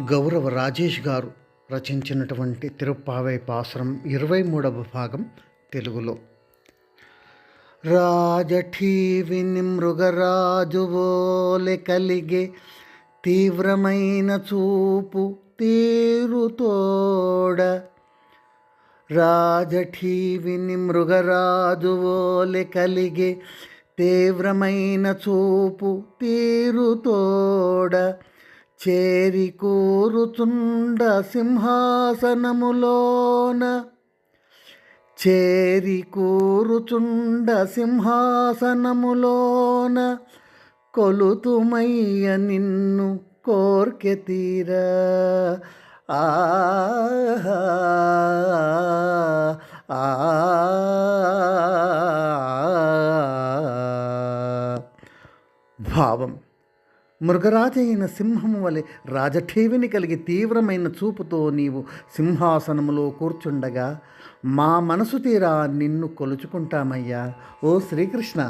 గౌరవ రాజేష్ గారు రచించినటువంటి తిరుప్పావై పాసరం ఇరవై మూడవ భాగం తెలుగులో. రాజఠీవిని మృగరాజువోలె కలిగే తీవ్రమైన చూపు తీరుతోడ. రాజఠీవిని మృగరాజువోలె కలిగే తీవ్రమైన చూపు తీరుతోడ. చేరి కూరుచుండ సింహాసనములోన చేరి కూరుచుండ సింహాసనములోన కొలుతుమయ్య నిన్ను కోర్కె తీరా ఆహా భావం మృగరాజైన సింహము వలె రాజఠేవిని కలిగి తీవ్రమైన చూపుతో నీవు సింహాసనములో కూర్చుండగా మా మనసు తీరా నిన్ను కొలుచుకుంటామయ్యా. ఓ శ్రీకృష్ణ!